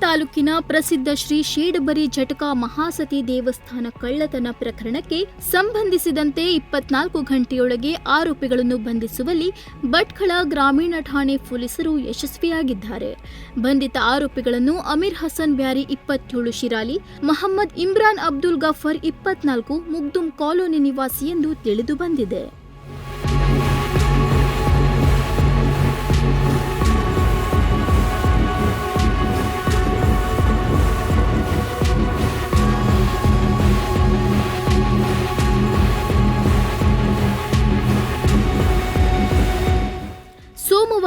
ತಾಲೂಕಿನ ಪ್ರಸಿದ್ಧ ಶ್ರೀ ಶೇಡಬರಿ ಜಟಕ ಮಹಾಸತಿ ದೇವಸ್ಥಾನ ಕಳ್ಳತನ ಪ್ರಕರಣಕ್ಕೆ ಸಂಬಂಧಿಸಿದಂತೆ ಇಪ್ಪತ್ನಾಲ್ಕು ಗಂಟೆಯೊಳಗೆ ಆರೋಪಿಗಳನ್ನು ಬಂಧಿಸುವಲ್ಲಿ ಭಟ್ಕಳ ಗ್ರಾಮೀಣ ಠಾಣೆ ಪೊಲೀಸರು ಯಶಸ್ವಿಯಾಗಿದ್ದಾರೆ. ಬಂಧಿತ ಆರೋಪಿಗಳನ್ನು ಅಮೀರ್ ಹಸನ್ ಬ್ಯಾರಿ ಇಪ್ಪತ್ತೇಳು, ಶಿರಾಲಿ, ಮಹಮ್ಮದ್ ಇಮ್ರಾನ್ ಅಬ್ದುಲ್ ಗಫರ್ ಇಪ್ಪತ್ನಾಲ್ಕು ಮುಗ್ದುಂ ಕಾಲೋನಿ ನಿವಾಸಿ ಎಂದು ತಿಳಿದು ಬಂದಿದೆ.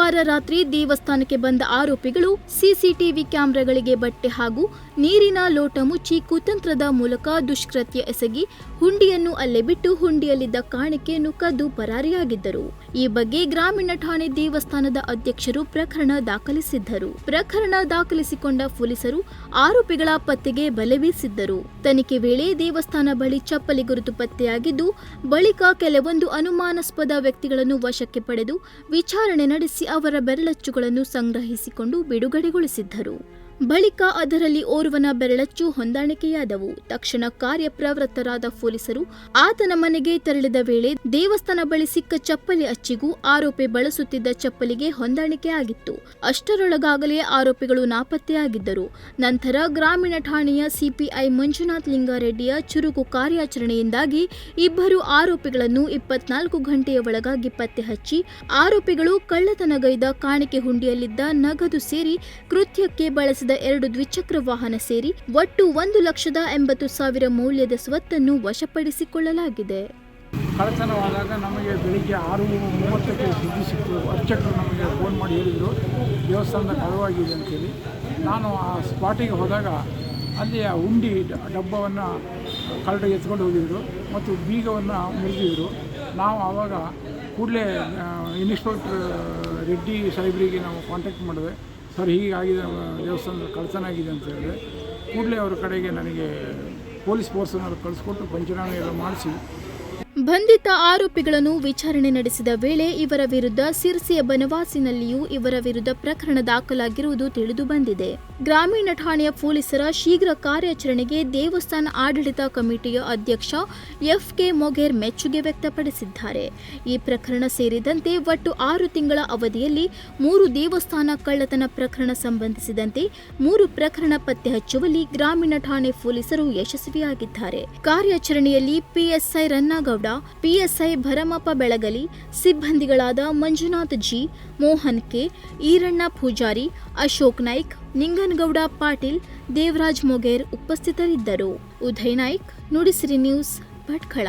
ಸೋಮವಾರ ರಾತ್ರಿ ದೇವಸ್ಥಾನಕ್ಕೆ ಬಂದ ಆರೋಪಿಗಳು ಸಿಸಿಟಿವಿ ಕ್ಯಾಮೆರಾಗಳಿಗೆ ಬಟ್ಟೆ ಹಾಗೂ ನೀರಿನ ಲೋಟ ಮುಚ್ಚಿ ಕುತಂತ್ರದ ಮೂಲಕ ದುಷ್ಕೃತ್ಯ ಎಸಗಿ ಹುಂಡಿಯನ್ನು ಅಲ್ಲೇ ಬಿಟ್ಟು ಹುಂಡಿಯಲ್ಲಿದ್ದ ಕಾಣಿಕೆಯನ್ನು ಕದ್ದು ಪರಾರಿಯಾಗಿದ್ದರು. ಈ ಬಗ್ಗೆ ಗ್ರಾಮೀಣ ಠಾಣೆ ದೇವಸ್ಥಾನದ ಅಧ್ಯಕ್ಷರು ಪ್ರಕರಣ ದಾಖಲಿಸಿದ್ದರು. ಪ್ರಕರಣ ದಾಖಲಿಸಿಕೊಂಡ ಪೊಲೀಸರು ಆರೋಪಿಗಳ ಪತ್ತೆಗೆ ಬಲೆ ಬೀಸಿದ್ದರು. ತನಿಖೆ ವೇಳೆ ದೇವಸ್ಥಾನ ಬಳಿ ಚಪ್ಪಲಿ ಗುರುತು ಪತ್ತೆಯಾಗಿದ್ದು, ಬಳಿಕ ಕೆಲವೊಂದು ಅನುಮಾನಾಸ್ಪದ ವ್ಯಕ್ತಿಗಳನ್ನು ವಶಕ್ಕೆ ಪಡೆದು ವಿಚಾರಣೆ ನಡೆಸಿ ಅವರ ಬೆರಳಚ್ಚುಗಳನ್ನು ಸಂಗ್ರಹಿಸಿಕೊಂಡು ಬಿಡುಗಡೆಗೊಳಿಸಿದ್ದರು. ಬಳಿಕ ಅದರಲ್ಲಿ ಓರ್ವನ ಬೆರಳಚ್ಚು ಹೊಂದಾಣಿಕೆಯಾದವು. ತಕ್ಷಣ ಕಾರ್ಯಪ್ರವೃತ್ತರಾದ ಪೊಲೀಸರು ಆತನ ಮನೆಗೆ ತೆರಳಿದ ವೇಳೆ ದೇವಸ್ಥಾನ ಬಳಿ ಸಿಕ್ಕ ಚಪ್ಪಲಿ ಅಚ್ಚಿಗೂ ಆರೋಪಿ ಬಳಸುತ್ತಿದ್ದ ಚಪ್ಪಲಿಗೆ ಹೊಂದಾಣಿಕೆ ಆಗಿತ್ತು. ಅಷ್ಟರೊಳಗಾಗಲೇ ಆರೋಪಿಗಳು ನಾಪತ್ತೆಯಾಗಿದ್ದರು. ನಂತರ ಗ್ರಾಮೀಣ ಠಾಣೆಯ ಸಿಪಿಐ ಮಂಜುನಾಥ್ ಲಿಂಗಾರೆಡ್ಡಿಯ ಚುರುಕು ಕಾರ್ಯಾಚರಣೆಯಿಂದಾಗಿ ಇಬ್ಬರು ಆರೋಪಿಗಳನ್ನು ಇಪ್ಪತ್ನಾಲ್ಕು ಗಂಟೆಯ ಒಳಗಾಗಿ ಪತ್ತೆ ಹಚ್ಚಿ, ಆರೋಪಿಗಳು ಕಳ್ಳತನಗೈದ ಕಾಣಿಕೆ ಹುಂಡಿಯಲ್ಲಿದ್ದ ನಗದು ಸೇರಿ ಕೃತ್ಯಕ್ಕೆ ಬಳಸಿದ ಎರಡು ದ್ವಿಚಕ್ರ ವಾಹನ ಸೇರಿ ಒಟ್ಟು ಒಂದು ಲಕ್ಷದ ಎಂಬತ್ತು ಸಾವಿರ ಮೌಲ್ಯದ ಸ್ವತ್ತನ್ನು ವಶಪಡಿಸಿಕೊಳ್ಳಲಾಗಿದೆ. ಕಳ್ಳತನವಾದಾಗ ನಮಗೆ ಬೆಳಿಗ್ಗೆ ಆರು ಮೂವತ್ತಕ್ಕೆ ಸುದ್ದಿ ಸಿಕ್ತು ಅರ್ಚಕರು ನಮಗೆ ಫೋನ್ ಮಾಡಿ ಹೇಳಿದರು, ದೇವಸ್ಥಾನದ ಕಳವಾಗಿದೆ ಅಂತೇಳಿ. ನಾನು ಆ ಸ್ಪಾಟಿಗೆ ಹೋದಾಗ ಅಲ್ಲಿ ಆ ಉಂಡಿ ಡಬ್ಬವನ್ನು ಕಳ್ಳರು ಎತ್ಕೊಂಡು ಹೋಗಿದ್ರು ಮತ್ತು ಬೀಗವನ್ನು ಮುರಿದಿದ್ರು. ನಾವು ಆವಾಗ ಕೂಡಲೇ ಇನ್ಸ್ಪೆಕ್ಟರ್ ರೆಡ್ಡಿ ಸಾಹೇಬ್ರಿಗೆ ನಾವು ಕಾಂಟ್ಯಾಕ್ಟ್ ಮಾಡಿದೆ. ಸರ್, ಹೀಗಾಗಿದೆ ದೇವಸ್ಥಾನದ ಕಳ್ಳತನ ಆಗಿದೆ ಅಂತ ಹೇಳಿದ್ರೆ, ಕೂಡಲೇ ಅವ್ರ ಕಡೆಗೆ ನನಗೆ ಪೊಲೀಸ್ ಫೋರ್ಸನ್ನು ಕಳಿಸ್ಕೊಟ್ಟು ಪಂಚನಾಮೆ ಎಲ್ಲ ಮಾಡಿಸಿ ಬಂಧಿತ ಆರೋಪಿಗಳನ್ನು ವಿಚಾರಣೆ ನಡೆಸಿದ ವೇಳೆ ಇವರ ವಿರುದ್ಧ ಸಿರ್ಸಿಯ ಬನವಾಸಿನಲ್ಲಿಯೂ ಇವರ ವಿರುದ್ಧ ಪ್ರಕರಣ ದಾಖಲಾಗಿರುವುದು ತಿಳಿದು ಬಂದಿದೆ ಗ್ರಾಮೀಣ ಠಾಣೆಯ ಪೊಲೀಸರ ಶೀಘ್ರ ಕಾರ್ಯಾಚರಣೆಗೆ ದೇವಸ್ಥಾನ ಆಡಳಿತ ಕಮಿಟಿಯ ಅಧ್ಯಕ್ಷ ಎಫ್ಕೆ ಮೊಘೇರ್ ಮೆಚ್ಚುಗೆ ವ್ಯಕ್ತಪಡಿಸಿದ್ದಾರೆ. ಈ ಪ್ರಕರಣ ಸೇರಿದಂತೆ ಒಟ್ಟು ಆರು ತಿಂಗಳ ಅವಧಿಯಲ್ಲಿ ಮೂರು ದೇವಸ್ಥಾನ ಕಳ್ಳತನ ಪ್ರಕರಣ ಸಂಬಂಧಿಸಿದಂತೆ ಮೂರು ಪ್ರಕರಣ ಪತ್ತೆ ಹಚ್ಚುವಲ್ಲಿ ಗ್ರಾಮೀಣ ಠಾಣೆ ಪೊಲೀಸರು ಯಶಸ್ವಿಯಾಗಿದ್ದಾರೆ. ಕಾರ್ಯಾಚರಣೆಯಲ್ಲಿ PSI ರನ್ನಗೌಡ P S I Bharamappa Belagali, ಸಿಬ್ಬಂದಿಗಳಾದ Manjunath G, Mohan K, Iranna Pujari, Ashok Naik, Ninganagouda Patil, Devaraj Moger ಉಪಸ್ಥಿತರಿದ್ದರು. ಉದಯ್ ನಾಯ್ಕ್, ನುಡಿಸಿರಿ ನ್ಯೂಸ್ ಭಟ್ಕಳ.